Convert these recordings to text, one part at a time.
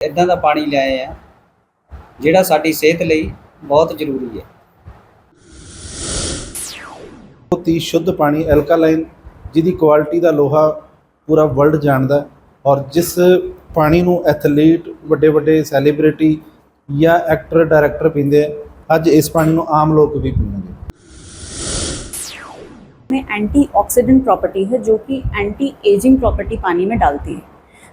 ਇਦਾਂ ਦਾ ਪਾਣੀ ਲਿਆਏ ਆ ਜਿਹੜਾ ਸਾਡੀ ਸਿਹਤ ਲਈ ਬਹੁਤ ਜ਼ਰੂਰੀ ਹੈ ਬਹੁਤ ਹੀ ਸ਼ੁੱਧ ਪਾਣੀ ਐਲਕਾਲਾਈਨ ਜਿਹਦੀ ਕੁਆਲਿਟੀ ਦਾ ਲੋਹਾ ਪੂਰਾ ਵਰਲਡ ਜਾਣਦਾ ਹੈ ਔਰ ਜਿਸ ਪਾਣੀ ਨੂੰ ਐਥਲੀਟ ਵੱਡੇ ਵੱਡੇ ਸੈਲੀਬ੍ਰਿਟੀ ਜਾਂ ਐਕਟਰ ਡਾਇਰੈਕਟਰ ਪੀਂਦੇ ਆ ਅੱਜ ਇਸ ਪਾਣੀ ਨੂੰ ਆਮ ਲੋਕ ਵੀ ਪੀਣਗੇ में एंटीऑक्सीडेंट प्रॉपर्टी है जो कि एंटी एजिंग प्रॉपर्टी पानी में डालती है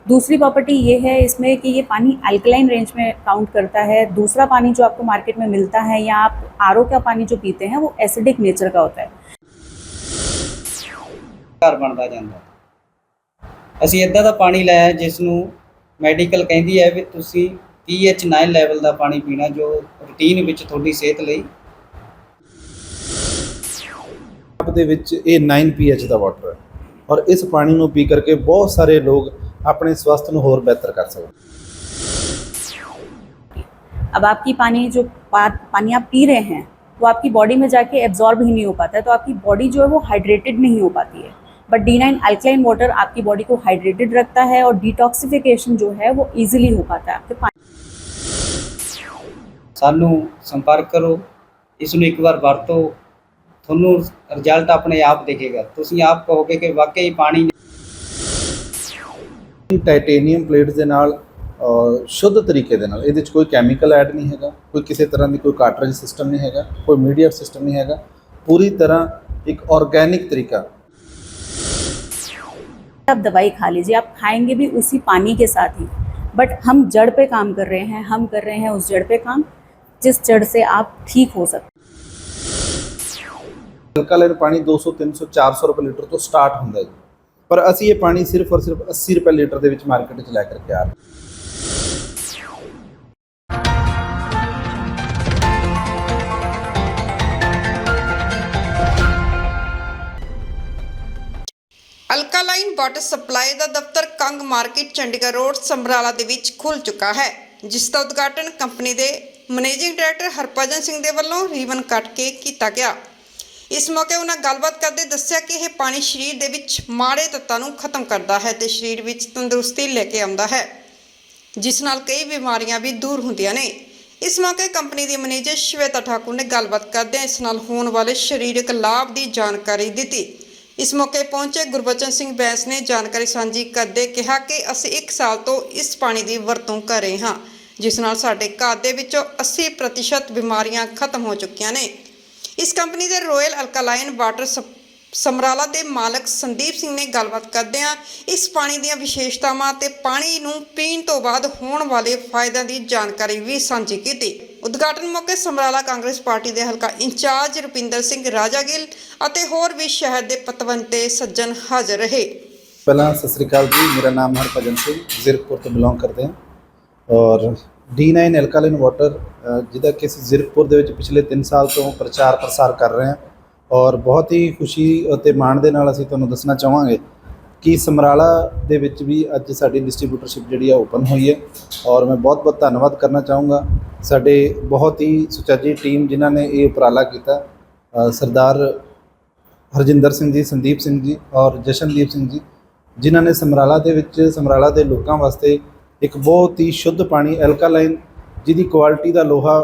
दूसरी प्रॉपर्टी ये है इसमें कि ये पानी अल्कलाइन रेंज में काउंट करता है दूसरा पानी जो आपको मार्केट में मिलता है या आप आर का पानी जो पीते हैं वो एसिडिक नेचर का होता है ਘਰ ਬਣਦਾ ਜਾਂਦਾ ਅਸੀਂ ਇਦਾਂ ਦਾ ਪਾਣੀ ਲਿਆ ਜਿਸ ਨੂੰ ਮੈਡੀਕਲ ਕਹਿੰਦੀ ਹੈ ਵੀ ਤੁਸੀਂ pH 9 ਲੈਵਲ ਦਾ ਪਾਣੀ ਪੀਣਾ ਜੋ ਰੂਟੀਨ ਵਿੱਚ ਤੁਹਾਡੀ ਸਿਹਤ ਲਈ ਆਪ ਦੇ ਵਿੱਚ ਇਹ 9 pH ਦਾ ਵਾਟਰ ਹੈ ਔਰ ਇਸ ਪਾਣੀ ਨੂੰ ਪੀ ਕਰਕੇ ਬਹੁਤ ਸਾਰੇ ਲੋਕ ਆਪਣੇ ਸਵਾਸਥ ਨੂੰ ਹੋਰ ਬਿਹਤਰ ਕਰ ਸਕਦੇ अब आपकी पानी जो पा, पानी आप पी रहे हैं वो आपकी बॉडी में जाके एब्जॉर्ब ही नहीं हो पाता है तो आपकी बॉडी जो है वो हाइड्रेटेड नहीं हो पाती है but D nine alkaline water आपकी बॉडी को हाइड्रेटेड रखता है और डिटॉक्सिफिकेशन जो है वो इजीली हो पाता है आपके पानी ਸਾਨੂੰ ਸੰਪਰਕ ਕਰੋ ਇਸ ਨੂੰ ਇੱਕ ਵਾਰ ਵਰਤੋ ਤੁਹਾਨੂੰ ਰਿਜ਼ਲਟ ਆਪਣੇ ਆਪ ਦਿਖੇਗਾ ਤੁਸੀਂ ਆਪ ਕਹੋਗੇ ਕਿ ਵਾਕਈ ਪਾਣੀ ਟਾਈਟੇਨੀਅਮ ਪਲੇਟਸ ਦੇ ਨਾਲ ਔਰ ਸ਼ੁੱਧ ਤਰੀਕੇ ਦੇ ਨਾਲ ਇਹਦੇ ਵਿੱਚ ਕੋਈ ਕੈਮੀਕਲ ਐਡ ਨਹੀਂ ਹੈਗਾ ਕੋਈ ਕਿਸੇ ਤਰ੍ਹਾਂ ਦੀ ਕੋਈ ਕਾਰਟ੍ਰਿਜ ਸਿਸਟਮ ਨਹੀਂ ਹੈਗਾ ਕੋਈ ਮੀਡੀਆ ਸਿਸਟਮ ਨਹੀਂ ਹੈਗਾ ਪੂਰੀ ਤਰ੍ਹਾਂ ਇੱਕ ਆਰਗੇਨਿਕ ਤਰੀਕਾ आप दवाई खा लीजिए आप खाएंगे भी उसी पानी के साथ ही बट हम जड़ पे काम कर रहे हैं हम कर रहे हैं उस जड़ पे काम जिस जड़ से आप ठीक हो सकते ਐਲਕਾਲਾਈਨ ਪਾਣੀ 200 300 400 ਰੁਪਏ ਲੀਟਰ ਤੋਂ ਸਟਾਰਟ ਹੁੰਦਾ ਹੈ ਜੀ ਪਰ ਅਸੀਂ ਇਹ ਪਾਣੀ ਸਿਰਫ ਔਰ ਸਿਰਫ 80 ਰੁਪਏ ਲੀਟਰ ਦੇ ਵਿੱਚ ਮਾਰਕੀਟ 'ਚ ਲੈ ਕਰਕੇ ਆ ਅਲਕਾਲਾਈਨ ਵਾਟਰ ਸਪਲਾਈ ਦਾ ਦਫ਼ਤਰ ਕੰਗ ਮਾਰਕੀਟ, ਚੰਡੀਗੜ੍ਹ ਰੋਡ ਸੰਭਰਾਲਾ ਦੇ ਵਿੱਚ ਖੁੱਲ ਚੁੱਕਾ ਹੈ, ਜਿਸ ਦਾ ਉਦਘਾਟਨ ਕੰਪਨੀ ਦੇ ਮੈਨੇਜਿੰਗ ਡਾਇਰੈਕਟਰ ਹਰਭਜਨ ਸਿੰਘ ਦੇ ਵੱਲੋਂ ਰੀਵਨ ਕੱਟ ਕੇ ਕੀਤਾ ਗਿਆ। ਇਸ ਮੌਕੇ ਉਹਨਾਂ ਗੱਲਬਾਤ ਕਰਦੇ ਦੱਸਿਆ ਕਿ ਇਹ ਪਾਣੀ ਸਰੀਰ ਦੇ ਵਿੱਚ ਮਾੜੇ ਤੱਤਾਂ ਨੂੰ ਖਤਮ ਕਰਦਾ ਹੈ ਤੇ ਸਰੀਰ ਵਿੱਚ ਤੰਦਰੁਸਤੀ ਲੈ ਕੇ ਆਉਂਦਾ ਹੈ, ਜਿਸ ਨਾਲ ਕਈ ਬਿਮਾਰੀਆਂ ਵੀ ਦੂਰ ਹੁੰਦੀਆਂ ਨੇ। ਇਸ ਮੌਕੇ ਕੰਪਨੀ ਦੀ ਮੈਨੇਜਰ ਸ਼ਵੇਤਾ ਠਾਕੁਰ ਨੇ ਗੱਲਬਾਤ ਕਰਦਿਆਂ ਇਸ ਨਾਲ ਹੋਣ ਵਾਲੇ ਸਰੀਰਕ ਲਾਭ ਦੀ ਜਾਣਕਾਰੀ ਦਿੱਤੀ। ਇਸ ਮੌਕੇ ਪਹੁੰਚੇ ਗੁਰਬਚਨ ਸਿੰਘ ਬੈਂਸ ਨੇ ਜਾਣਕਾਰੀ ਸਾਂਝੀ ਕਰਦੇ ਕਿਹਾ ਕਿ ਅਸੀਂ 1 ਸਾਲ ਤੋਂ ਇਸ ਪਾਣੀ ਦੀ ਵਰਤੋਂ ਕਰ ਰਹੇ ਹਾਂ, ਜਿਸ ਨਾਲ ਸਾਡੇ ਘਰ ਦੇ ਵਿੱਚੋਂ 80% ਬਿਮਾਰੀਆਂ ਖਤਮ ਹੋ ਚੁੱਕੀਆਂ ਨੇ। ਇਸ ਕੰਪਨੀ ਦੇ ਰਾਇਲ ਅਲਕਾਲਾਈਨ ਵਾਟਰ ਸਮਰਾਲਾ ਦੇ ਮਾਲਕ ਸੰਦੀਪ ਸਿੰਘ ਨੇ ਗੱਲਬਾਤ ਕਰਦਿਆਂ ਇਸ ਪਾਣੀ ਦੀਆਂ ਵਿਸ਼ੇਸ਼ਤਾਵਾਂ ਤੇ ਪਾਣੀ ਨੂੰ ਪੀਣ ਤੋਂ ਬਾਅਦ ਹੋਣ ਵਾਲੇ ਫਾਇਦਿਆਂ ਦੀ ਜਾਣਕਾਰੀ ਵੀ ਸਾਂਝੀ ਕੀਤੀ। ਉਦਘਾਟਨ ਮੌਕੇ ਸਮਰਾਲਾ ਕਾਂਗਰਸ ਪਾਰਟੀ ਦੇ ਹਲਕਾ ਇੰਚਾਰਜ ਰੁਪਿੰਦਰ ਸਿੰਘ ਰਾਜਾਗਿਲ ਅਤੇ ਹੋਰ ਵੀ ਸ਼ਹਿਰ ਦੇ ਪਤਵੰਤੇ ਸੱਜਣ ਹਾਜ਼ਰ ਰਹੇ। ਪਹਿਲਾਂ ਸਤਿ ਸ੍ਰੀ ਅਕਾਲ ਜੀ, ਮੇਰਾ ਨਾਮ ਹਰਭਜਨ ਸਿੰਘ, ਜ਼ਿਰਕਪੁਰ ਤੋਂ ਬਿਲੋਂਗ ਕਰਦੇ ਹਾਂ। ਔਰ D9 ਐਲਕਾਲਾਈਨ ਵਾਟਰ ਅ, ਜਿਹਦਾ ਕਿ ਅਸੀਂ ਜ਼ਿਰਕਪੁਰ ਦੇ ਵਿੱਚ ਪਿਛਲੇ 3 ਸਾਲ ਤੋਂ ਪ੍ਰਚਾਰ ਪ੍ਰਸਾਰ ਕਰ ਰਹੇ ਹਾਂ ਔਰ ਬਹੁਤ ਹੀ ਖੁਸ਼ੀ ਅਤੇ ਮਾਣ ਦੇ ਨਾਲ ਅਸੀਂ ਤੁਹਾਨੂੰ ਦੱਸਣਾ ਚਾਹਾਂਗੇ ਕਿ ਸਮਰਾਲਾ ਦੇ ਵਿੱਚ ਵੀ ਅੱਜ ਸਾਡੀ ਡਿਸਟ੍ਰੀਬਿਊਟਰਸ਼ਿਪ ਜਿਹੜੀ ਆ ਓਪਨ ਹੋਈ ਹੈ ਔਰ ਮੈਂ ਬਹੁਤ-ਬਹੁਤ ਧੰਨਵਾਦ ਕਰਨਾ ਚਾਹੂੰਗਾ ਸਾਡੇ ਬਹੁਤ ਹੀ ਸੁਚੱਜੀ ਟੀਮ ਜਿਨ੍ਹਾਂ ਨੇ ਇਹ ਉਪਰਾਲਾ ਕੀਤਾ ਸਰਦਾਰ ਹਰਜਿੰਦਰ ਸਿੰਘ ਜੀ ਸੰਦੀਪ ਸਿੰਘ ਜੀ ਔਰ ਜਸ਼ਨਦੀਪ ਸਿੰਘ ਜੀ ਜਿਨ੍ਹਾਂ ਨੇ ਸਮਰਾਲਾ ਦੇ ਵਿੱਚ ਸਮਰਾਲਾ ਦੇ ਲੋਕਾਂ ਵਾਸਤੇ ਇੱਕ ਬਹੁਤ ਹੀ ਸ਼ੁੱਧ ਪਾਣੀ ਐਲਕਾਲਾਈਨ ਜਿਹਦੀ ਕੁਆਲਿਟੀ ਦਾ ਲੋਹਾ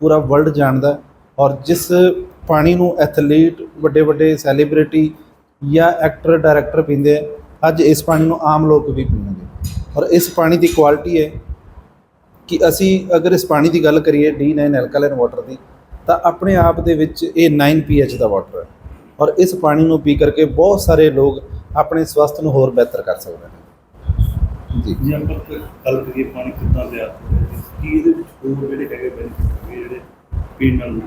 ਪੂਰਾ ਵਰਲਡ ਜਾਣਦਾ ਔਰ ਜਿਸ ਪਾਣੀ ਨੂੰ ਐਥਲੀਟ, ਵੱਡੇ ਵੱਡੇ ਸੈਲੀਬ੍ਰਿਟੀ ਜਾਂ ਐਕਟਰ, ਡਾਇਰੈਕਟਰ ਪੀਂਦੇ ਆ, ਅੱਜ ਇਸ ਪਾਣੀ ਨੂੰ ਆਮ ਲੋਕ ਵੀ ਪੀਣਗੇ ਔਰ ਇਸ ਪਾਣੀ ਦੀ ਕੁਆਲਿਟੀ ਹੈ ਕਿ ਅਸੀਂ ਅਗਰ ਇਸ ਪਾਣੀ ਦੀ ਗੱਲ ਕਰੀਏ D9 ਐਲਕਾਲਾਈਨ ਵਾਟਰ ਦੀ, ਤਾਂ ਆਪਣੇ ਆਪ ਦੇ ਵਿੱਚ ਇਹ 9 pH ਦਾ ਵਾਟਰ ਹੈ। ਔਰ ਇਸ ਪਾਣੀ ਨੂੰ ਪੀ ਕਰਕੇ ਬਹੁਤ ਸਾਰੇ ਲੋਕ ਆਪਣੇ ਸਵਾਸਥ ਨੂੰ ਹੋਰ ਬਿਹਤਰ ਕਰ ਸਕਦੇ ਨੇ। ਜੀ। ਜੇ ਆਪਾਂ ਗੱਲ ਕਰੀਏ ਪਾਣੀ ਕਿੱਦਾਂ ਲਿਆ ਕੀ ਇਹਦੇ ਵਿੱਚ ਹੋਰ ਜਿਹੜੇ ਹੈਗੇ ਬੈਨੀਫਿਟ ਜਿਹੜੇ ਪੀਣ ਨਾਲ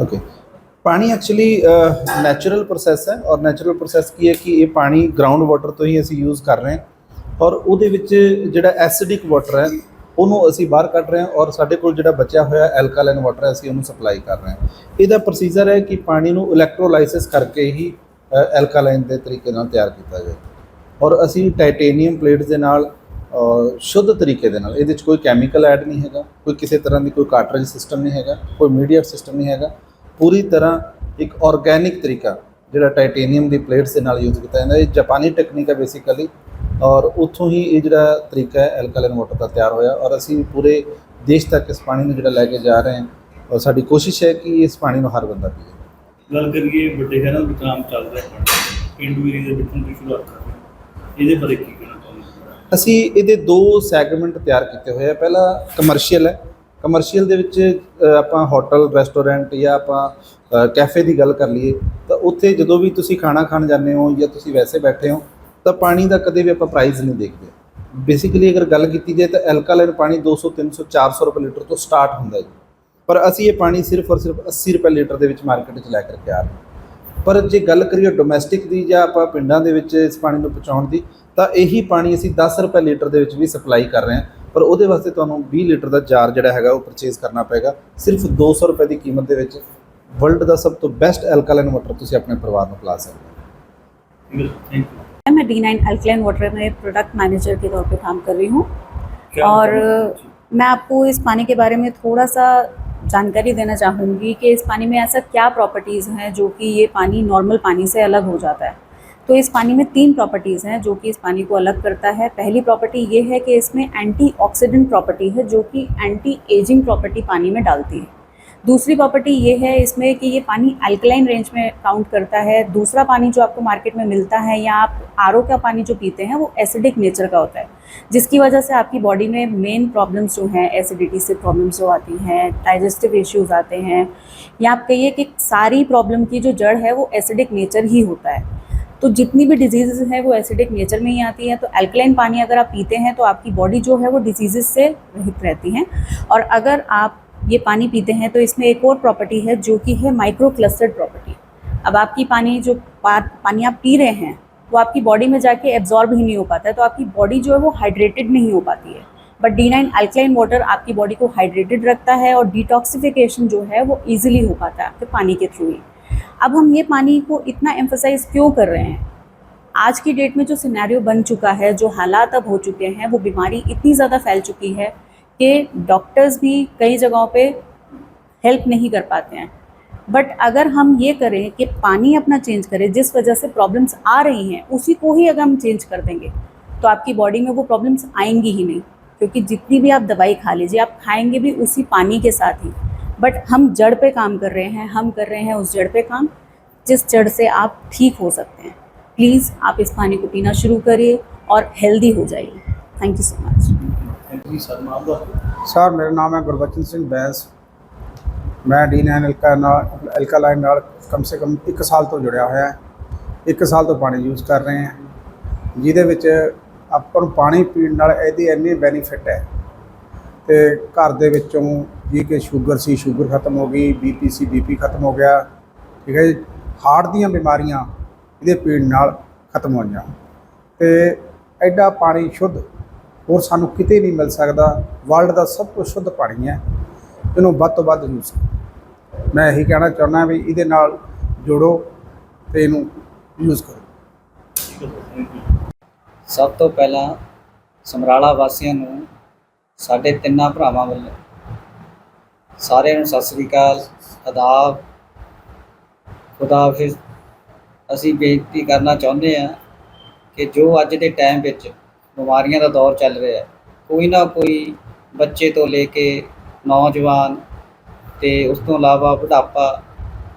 ਓਕੇ ਪਾਣੀ ਐਕਚੁਅਲੀ ਨੈਚੁਰਲ ਪ੍ਰੋਸੈਸ ਹੈ ਔਰ ਨੈਚੁਰਲ ਪ੍ਰੋਸੈਸ ਕੀ ਹੈ ਕਿ ਇਹ ਪਾਣੀ ਗਰਾਊਂਡ ਵਾਟਰ ਤੋਂ ਹੀ ਅਸੀਂ ਯੂਜ਼ ਕਰ ਰਹੇ ਹਾਂ ਔਰ ਉਹਦੇ ਵਿੱਚ ਜਿਹੜਾ ਐਸਿਡਿਕ ਵਾਟਰ ਹੈ ਉਹਨੂੰ ਅਸੀਂ ਬਾਹਰ ਕੱਢ ਰਹੇ ਹਾਂ ਔਰ ਸਾਡੇ ਕੋਲ ਜਿਹੜਾ ਬਚਿਆ ਹੋਇਆ ਐਲਕਾਲਾਈਨ ਵਾਟਰ ਹੈ ਅਸੀਂ ਉਹਨੂੰ ਸਪਲਾਈ ਕਰ ਰਹੇ ਹਾਂ। ਇਹਦਾ ਪ੍ਰੋਸੀਜਰ ਹੈ ਕਿ ਪਾਣੀ ਨੂੰ ਇਲੈਕਟ੍ਰੋਲਾਈਸਿਸ ਕਰਕੇ ਹੀ ਐਲਕਾਲਾਈਨ ਦੇ ਤਰੀਕੇ ਨਾਲ ਤਿਆਰ ਕੀਤਾ ਜਾਏ। ਔਰ ਅਸੀਂ ਟਾਈਟੇਨੀਅਮ ਪਲੇਟਸ ਦੇ ਨਾਲ ਸ਼ੁੱਧ ਤਰੀਕੇ ਦੇ ਨਾਲ। ਇਹਦੇ ਵਿੱਚ ਕੋਈ ਕੈਮੀਕਲ ਐਡ ਨਹੀਂ ਹੈਗਾ, ਕੋਈ ਕਿਸੇ ਤਰ੍ਹਾਂ ਦੀ ਕੋਈ ਕਾਟਰੇਜ ਸਿਸਟਮ ਨਹੀਂ ਹੈਗਾ, ਕੋਈ ਮੀਡੀਆ ਸਿਸਟਮ ਨਹੀਂ ਹੈਗਾ। ਪੂਰੀ ਤਰ੍ਹਾਂ ਇੱਕ ਆਰਗੇਨਿਕ ਤਰੀਕਾ, ਜਿਹੜਾ ਟਾਈਟੇਨੀਅਮ ਦੀ ਪਲੇਟਸ ਦੇ ਨਾਲ ਯੂਜ਼ ਕੀਤਾ ਜਾਂਦਾ, ਇਹ ਜਾਪਾਨੀ ਟੈਕਨੀਕ ਹੈ ਬੇਸਿਕਲੀ ਔਰ ਉੱਥੋਂ ਹੀ ਇਹ ਜਿਹੜਾ ਤਰੀਕਾ ਹੈ ਐਲਕਲਾਈਨ ਵਾਟਰ ਦਾ ਤਿਆਰ ਹੋਇਆ। ਔਰ ਅਸੀਂ ਪੂਰੇ ਦੇਸ਼ ਤੱਕ ਇਸ ਪਾਣੀ ਨੂੰ ਜਿਹੜਾ ਲੈ ਕੇ ਜਾ ਰਹੇ ਹਾਂ। ਔਰ ਸਾਡੀ ਕੋਸ਼ਿਸ਼ ਹੈ ਕਿ ਇਸ ਪਾਣੀ ਨੂੰ ਹਰ ਬੰਦਾ ਪੀਏ। ਗੱਲ ਕਰੀਏ, ਵੱਡੇ ਸ਼ਹਿਰਾਂ ਵਿੱਚ ਆਮ ਚੱਲ ਰਿਹਾ ਪਿੰਡੂ ਏਰੀਆ ਦੇ ਵਿੱਚ ਹੁਣ ਸ਼ੁਰੂਆਤ ਕਰ ਇਹਦੇ ਬਾਰੇ ਕੀ ਅਸੀਂ ਇਹਦੇ ਦੋ ਸੈਗਮੈਂਟ ਤਿਆਰ ਕੀਤੇ ਹੋਏ ਆ। ਪਹਿਲਾ ਕਮਰਸ਼ੀਅਲ ਹੈ। ਕਮਰਸ਼ੀਅਲ ਦੇ ਵਿੱਚ ਆਪਾਂ ਹੋਟਲ ਰੈਸਟੋਰੈਂਟ ਜਾਂ ਆਪਾਂ ਕੈਫੇ ਦੀ ਗੱਲ ਕਰ ਲਈਏ, ਤਾਂ ਉੱਥੇ ਜਦੋਂ ਵੀ ਤੁਸੀਂ ਖਾਣਾ ਖਾਣ ਜਾਂਦੇ ਹੋ ਜਾਂ ਤੁਸੀਂ ਵੈਸੇ ਬੈਠੇ ਹੋ, ਤਾਂ ਪਾਣੀ ਦਾ ਕਦੇ ਵੀ ਆਪਾਂ ਪ੍ਰਾਈਸ ਨਹੀਂ ਦੇਖਦੇ। ਬੇਸਿਕਲੀ ਅਗਰ ਗੱਲ ਕੀਤੀ ਜਾਏ ਤਾਂ ਐਲਕਾਲਾਈਨ ਪਾਣੀ 200 300 400 ਰੁਪਏ ਲੀਟਰ ਤੋਂ ਸਟਾਰਟ ਹੁੰਦਾ ਹੈ ਜੀ। ਪਰ ਅਸੀਂ ਇਹ ਪਾਣੀ ਸਿਰਫ ਔਰ ਸਿਰਫ 80 ਰੁਪਏ ਲੀਟਰ ਦੇ ਵਿੱਚ ਮਾਰਕੀਟ 'ਚ ਲੈ ਕਰਕੇ ਆ ਰਹੇ ਪਰ ਜੇ ਗੱਲ ਕਰੀਏ ਡੋਮੈਸਟਿਕ ਦੀ ਜਾਂ ਆਪਾਂ ਪਿੰਡਾਂ ਦੇ ਵਿੱਚ ਇਸ ਪਾਣੀ ਨੂੰ ਪਹੁੰਚਾਉਣ ਦੀ ਤਾਂ ਇਹੀ ਪਾਣੀ ਅਸੀਂ 10 ਰੁਪਏ ਲੀਟਰ ਦੇ ਵਿੱਚ ਵੀ ਸਪਲਾਈ ਕਰ ਰਹੇ ਹਾਂ ਪਰ ਉਹਦੇ ਵਾਸਤੇ ਤੁਹਾਨੂੰ 20 ਲੀਟਰ ਦਾ ਜਾਰ ਜਿਹੜਾ ਹੈਗਾ ਉਹ ਪਰਚੇਜ਼ ਕਰਨਾ ਪਏਗਾ ਸਿਰਫ 200 ਰੁਪਏ ਦੀ ਕੀਮਤ ਦੇ ਵਿੱਚ ਵਰਲਡ ਦਾ ਸਭ ਤੋਂ ਬੈਸਟ ਐਲਕਾਲਾਈਨ ਵਾਟਰ ਤੁਸੀਂ ਆਪਣੇ ਪਰਿਵਾਰ ਨੂੰ ਪਿਲਾ ਸਕਦੇ ਹੋ ਠੀਕ ਹੈ ਥੈਂਕ ਯੂ मैं डी नाइन अल्कलाइन वाटर में प्रोडक्ट मैनेजर के तौर पे काम कर रही हूँ क्या और बताना मैं आपको इस पानी के बारे में थोड़ा सा जानकारी देना चाहूँगी कि इस पानी में ऐसा क्या प्रॉपर्टीज़ हैं जो कि ये पानी नॉर्मल पानी से अलग हो जाता है तो इस पानी में तीन प्रॉपर्टीज़ हैं जो कि इस पानी को अलग करता है। पहली प्रॉपर्टी ये है कि इसमें एंटीऑक्सीडेंट प्रॉपर्टी है जो कि एंटी एजिंग प्रॉपर्टी पानी में डालती है। दूसरी प्रॉपर्टी ये है इसमें कि ये पानी अल्कलाइन रेंज में काउंट करता है। दूसरा पानी जो आपको मार्केट में मिलता है या आप आरओ का पानी जो पीते हैं वो एसिडिक नेचर का होता है, जिसकी वजह से आपकी बॉडी में मेन प्रॉब्लम्स जो हैं एसिडिटी से प्रॉब्लम्स जो आती हैं डाइजेस्टिव इश्यूज़ आते हैं, या आप कहिए कि सारी प्रॉब्लम की जो जड़ है वो एसिडिक नेचर ही होता है। तो जितनी भी डिज़ीज़ हैं, वो एसिडिक नेचर में ही आती है। तो एल्कलाइन पानी अगर आप पीते हैं तो आपकी बॉडी जो है, वो डिज़ीज़ से रहित रहती हैं। और अगर आप ये पानी पीते हैं तो इसमें एक और प्रॉपर्टी है, जो कि है माइक्रो क्लस्टर्ड प्रॉपर्टी अब आपकी पानी जो पा- पानी आप पी रहे हैं, वो आपकी बॉडी में जाके एब्जॉर्ब ही नहीं हो पाता है तो आपकी बॉडी जो है, वो हाइड्रेटेड नहीं हो पाती है। But D nine alkaline water आपकी बॉडी को हाइड्रेटेड रखता है, और डिटॉक्सिफिकेशन जो है, वो ईजिली हो पाता है आपके पानी के थ्रू ही। अब हम ये पानी को इतना एम्फोसाइज क्यों कर रहे हैं? आज की डेट में जो सिनेरियो बन चुका है, जो हालात अब हो चुके हैं, वो बीमारी इतनी ज़्यादा फैल चुकी है कि डॉक्टर्स भी कई जगहों पे हेल्प नहीं कर पाते हैं। बट अगर हम ये करें कि पानी अपना चेंज करें, जिस वजह से प्रॉब्लम्स आ रही हैं, उसी को ही अगर हम चेंज कर देंगे तो आपकी बॉडी में वो प्रॉब्लम्स आएँगी ही नहीं। क्योंकि जितनी भी आप दवाई खा लीजिए, आप खाएँगे भी उसी पानी के साथ ही। बट हम जड़ पे काम कर रहे हैं हम कर रहे हैं उस जड़ पे काम जिस जड़ से आप ठीक हो सकते हैं प्लीज़ आप इस पानी को पीना शुरू करिए और हेल्दी हो जाइए thank you so much thank you sir ਨਾਮ ਦਾ ਸਰ ਮੇਰਾ ਨਾਮ ਹੈ ਗੁਰਬਚਨ ਸਿੰਘ ਬੈਂਸ ਮੈਂ ਡੀ ਨਾਈਨ ਐਲਕਾ ਨਾਲ ਐਲਕਾ ਲਾਈਨ ਨਾਲ ਕਮ ਸੇ ਕਮ 1 ਸਾਲ ਤੋਂ ਜੁੜਿਆ ਹੋਇਆ ਹੈ 1 ਸਾਲ ਤੋਂ ਪਾਣੀ ਯੂਜ਼ ਕਰ ਰਹੇ ਹਾਂ ਜਿਹਦੇ ਵਿੱਚ ਆਪਾਂ ਨੂੰ ਪਾਣੀ ਪੀਣ ਨਾਲ ਇਹਦੀ ਇੰਨੀ ਬੈਨੀਫਿਟ ਹੈ ਤੇ ਘਰ ਦੇ ਵਿੱਚੋਂ ਜੀ ਕਿ ਸ਼ੂਗਰ ਸੀ, ਸ਼ੂਗਰ ਖਤਮ ਹੋ ਗਈ ਬੀਪੀ ਸੀ ਬੀਪੀ ਖਤਮ ਹੋ ਗਿਆ, ਠੀਕ ਹੈ ਜੀ? ਹਾਰਟ ਦੀਆਂ ਬਿਮਾਰੀਆਂ ਇਹਦੇ ਪੀਣ ਨਾਲ ਖਤਮ ਹੋਈਆਂ ਤੇ ਐਡਾ ਪਾਣੀ ਸ਼ੁੱਧ ਹੋਰ ਸਾਨੂੰ ਕਿਤੇ ਨਹੀਂ ਮਿਲ ਸਕਦਾ। ਵਰਲਡ ਦਾ ਸਭ ਤੋਂ ਸ਼ੁੱਧ ਪਾਣੀ ਹੈ। ਇਹਨੂੰ ਵੱਧ ਤੋਂ ਵੱਧ ਯੂਜ਼ ਕਰੋ। ਮੈਂ ਇਹੀ ਕਹਿਣਾ ਚਾਹੁੰਦਾ ਵੀ ਇਹਦੇ ਨਾਲ ਜੋੜੋ ਤੇ ਇਹਨੂੰ ਯੂਜ਼ ਕਰੋ। ਥੈਂਕ ਯੂ ਸਭ ਤੋਂ ਪਹਿਲਾਂ ਸਮਰਾਲਾ ਵਾਸੀਆਂ ਨੂੰ ਸਾਡੇ ਤਿੰਨਾਂ ਭਰਾਵਾਂ ਵੱਲੋਂ ਸਾਰਿਆਂ ਨੂੰ ਸਤਿ ਸ੍ਰੀ ਅਕਾਲ, ਆਦਾਬ, ਖੁਦਾ ਹਾਫਿਜ਼। ਅਸੀਂ ਬੇਨਤੀ ਕਰਨਾ ਚਾਹੁੰਦੇ ਹਾਂ ਕਿ ਜੋ ਅੱਜ ਦੇ ਟਾਈਮ ਵਿੱਚ ਬਿਮਾਰੀਆਂ ਦਾ ਦੌਰ ਚੱਲ ਰਿਹਾ ਹੈ, ਕੋਈ ਨਾ ਕੋਈ ਬੱਚੇ ਤੋਂ ਲੈ ਕੇ ਨੌਜਵਾਨ ਤੇ ਉਸ ਤੋਂ ਇਲਾਵਾ ਬੁਢਾਪਾ,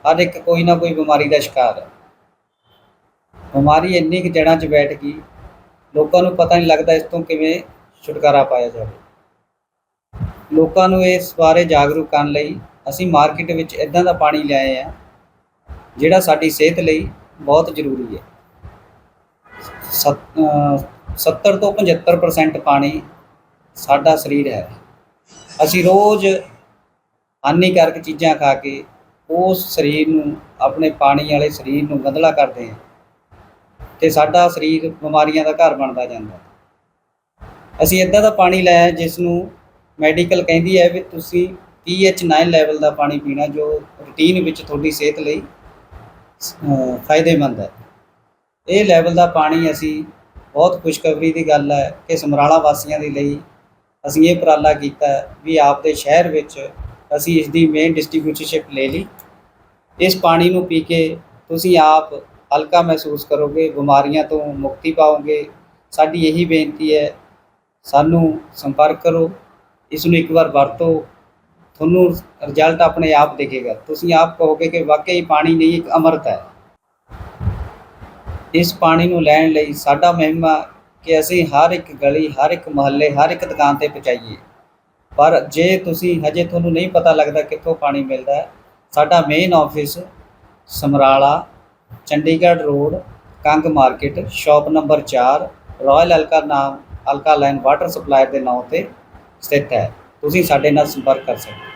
ਹਰ ਇੱਕ ਕੋਈ ਨਾ ਕੋਈ ਬਿਮਾਰੀ ਦਾ ਸ਼ਿਕਾਰ ਹੈ। ਬਿਮਾਰੀ ਇੰਨੀ ਕੁ ਜੜ੍ਹਾਂ 'ਚ ਬੈਠ ਗਈ, ਲੋਕਾਂ ਨੂੰ ਪਤਾ ਨਹੀਂ ਲੱਗਦਾ ਇਸ ਤੋਂ ਕਿਵੇਂ ਛੁਟਕਾਰਾ ਪਾਇਆ ਜਾਵੇ। ਲੋਕਾਂ ਨੂੰ ਇਸ ਬਾਰੇ ਜਾਗਰੂਕ ਕਰਨ ਲਈ ਅਸੀਂ ਮਾਰਕੀਟ ਵਿੱਚ ਇਦਾਂ ਦਾ ਪਾਣੀ ਲਿਆਏ ਆ, ਜਿਹੜਾ ਸਾਡੀ ਸਿਹਤ ਲਈ ਬਹੁਤ ਜ਼ਰੂਰੀ ਹੈ। ਸੱਤ- ਅਹ 70 ਤੋਂ 75% ਪਾਣੀ ਸਾਡਾ ਸਰੀਰ ਹੈ। ਅਸੀਂ ਰੋਜ਼ ਹਾਨੀਕਾਰਕ ਚੀਜ਼ਾਂ ਖਾ ਕੇ ਉਸ ਸਰੀਰ ਨੂੰ, ਆਪਣੇ ਪਾਣੀ ਵਾਲੇ ਸਰੀਰ ਨੂੰ ਗੰਧਲਾ ਕਰਦੇ ਹਾਂ ਤੇ ਸਾਡਾ ਸਰੀਰ ਬਿਮਾਰੀਆਂ ਦਾ ਘਰ ਬਣਦਾ ਜਾਂਦਾ ਅਸੀਂ ਇਦਾਂ ਦਾ ਪਾਣੀ ਲਿਆ ਜਿਸ ਨੂੰ ਮੈਡੀਕਲ ਕਹਿੰਦੀ ਹੈ ਵੀ ਤੁਸੀਂ pH 9 ਲੈਵਲ ਦਾ ਪਾਣੀ ਪੀਣਾ ਜੋ ਰੂਟੀਨ ਵਿੱਚ ਤੁਹਾਡੀ ਸਿਹਤ ਲਈ ਫਾਇਦੇਮੰਦ ਹੈ। ਇਹ ਲੈਵਲ ਦਾ ਪਾਣੀ ਅਸੀਂ ਬਹੁਤ ਖੁਸ਼ਖਬਰੀ ਦੀ ਗੱਲ ਹੈ ਕਿ ਸਮਰਾਲਾ ਵਾਸੀਆਂ ਦੇ ਲਈ ਅਸੀਂ ਇਹ ਉਪਰਾਲਾ ਕੀਤਾ ਵੀ ਆਪਦੇ ਸ਼ਹਿਰ ਵਿੱਚ ਅਸੀਂ ਇਸ ਦੀ ਮੇਨ ਡਿਸਟ੍ਰੀਬਿਊਟਰਸ਼ਿਪ ਲੈ ਲਈ। ਇਸ ਪਾਣੀ ਨੂੰ ਪੀ ਕੇ ਤੁਸੀਂ ਆਪ ਹਲਕਾ ਮਹਿਸੂਸ ਕਰੋਗੇ, ਬਿਮਾਰੀਆਂ ਤੋਂ ਮੁਕਤੀ ਪਾਓਗੇ। ਸਾਡੀ ਇਹੀ ਬੇਨਤੀ ਹੈ, ਸਾਨੂੰ ਸੰਪਰਕ ਕਰੋ। ਇਸ ਨੂੰ ਇੱਕ ਵਾਰ ਵਰਤੋ। ਤੁਹਾਨੂੰ ਰਿਜ਼ਲਟ ਆਪਣੇ ਆਪ ਦਿਖੇਗਾ। ਤੁਸੀਂ ਆਪ ਕਹੋਗੇ ਕਿ ਵਾਕਈ ਪਾਣੀ ਨਹੀਂ, ਇੱਕ ਅੰਮ੍ਰਿਤ ਹੈ। ਇਸ ਪਾਣੀ ਨੂੰ ਲੈਣ ਲਈ ਸਾਡਾ ਮਹਿਮਾ ਕਿ ਅਸੀਂ ਹਰ ਇੱਕ ਗਲੀ, ਹਰ ਇੱਕ ਮੁਹੱਲੇ, ਹਰ ਇੱਕ ਦੁਕਾਨ ਤੇ ਪਹੁੰਚਾਈਏ। ਪਰ ਜੇ ਤੁਸੀਂ ਹਜੇ ਤੁਹਾਨੂੰ ਨਹੀਂ ਪਤਾ ਲੱਗਦਾ ਕਿੱਥੋਂ ਪਾਣੀ ਮਿਲਦਾ ਹੈ, ਸਾਡਾ main office Samrala, Chandigarh road, Kang market shop number 4 royal Alka ਨਾਮ ਅਲਕਾ ਲਾਈਨ ਵਾਟਰ ਸਪਲਾਈ ਦੇ ਨਾਮ ਤੇ ਸਥਿਤ ਹੈ। ਤੁਸੀਂ ਸਾਡੇ ਨਾਲ ਸੰਪਰਕ ਕਰ ਸਕਦੇ ਹੋ।